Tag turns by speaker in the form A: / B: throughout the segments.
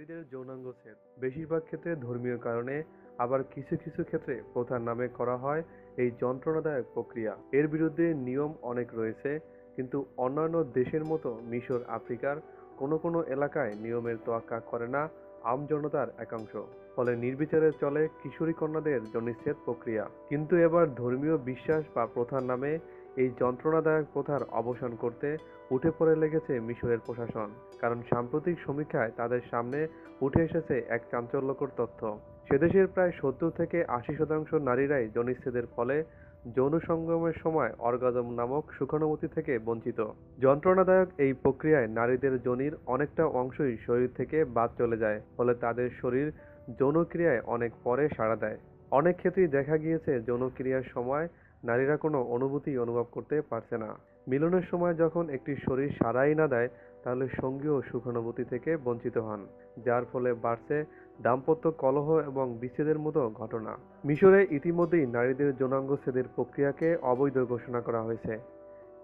A: নারীদের যৌনাঙ্গ ছেদ বেশিরভাগ ক্ষেত্রে ধর্মীয় কারণে আবার কিছু কিছু ক্ষেত্রে প্রথার নামে করা হয় এই যন্ত্রণাদায়ক প্রক্রিয়া। এর বিরুদ্ধে নিয়ম অনেক রয়েছে, কিন্তু অন্যান্য দেশের মতো মিশর, আফ্রিকার কোনো কোনো এলাকায় নিয়মের তোয়াক্কা করে না। আমজনতার একাংশ, ফলে নির্বিচারে চলে কিশোরী কন্যাদের জন্নিচ্ছেদ প্রক্রিয়া। কিন্তু এবার ধর্মীয় বিশ্বাস বা প্রথার নামে এই যন্ত্রণাদায়ক প্রথার অবসান করতে উঠে পড়ে লেগেছে মিশরের প্রশাসন, কারণ সাম্প্রতিক সমীক্ষায় তাদের সামনে উঠে এসেছে এক চাঞ্চল্যকর তথ্য। সেদেশের প্রায় সত্তর থেকে আশি শতাংশ নারীরাই যৌনিচ্ছেদের ফলে যৌন সঙ্গমের সময় অর্গাজম নামক সুখানুভূতি থেকে বঞ্চিত। যন্ত্রণাদায়ক এই প্রক্রিয়ায় নারীদের যোনির অনেকটা অংশই শরীর থেকে বাদ চলে যায়, ফলে তাদের শরীর যৌনক্রিয়ায় অনেক পরে সাড়া দেয়। অনেক ক্ষেত্রেই দেখা গিয়েছে যৌনক্রিয়ার সময় নারীরা কোনো অনুভূতি অনুভব করতে পারছে না। মিলনের সময় যখন একটি শরীর সাড়াই না দেয় তাহলে সঙ্গীও সুখানুভূতি থেকে বঞ্চিত হন, যার ফলে বাড়ছে দাম্পত্য কলহ এবং বিচ্ছেদের মতো ঘটনা। মিশরে ইতিমধ্যেই নারীদের যৌনাঙ্গ ছেদের প্রক্রিয়াকে অবৈধ ঘোষণা করা হয়েছে।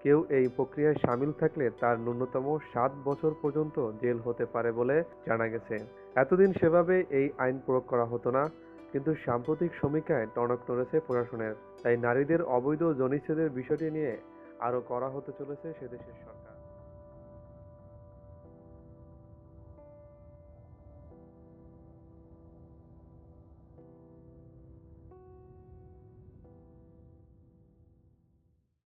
A: কেউ এই প্রক্রিয়ায় সামিল থাকলে তার ন্যূনতম সাত বছর পর্যন্ত জেল হতে পারে বলে জানা গেছে। এতদিন সেভাবে এই আইন প্রয়োগ করা হতো না, কিন্তু সাম্প্রতিক সমীক্ষায় টনক নড়েছে প্রশাসনের। তাই নারীদের অবৈধ জনিচ্ছেদের বিষয়টি নিয়ে আরও করা হতে চলেছে সেদেশের সরকার।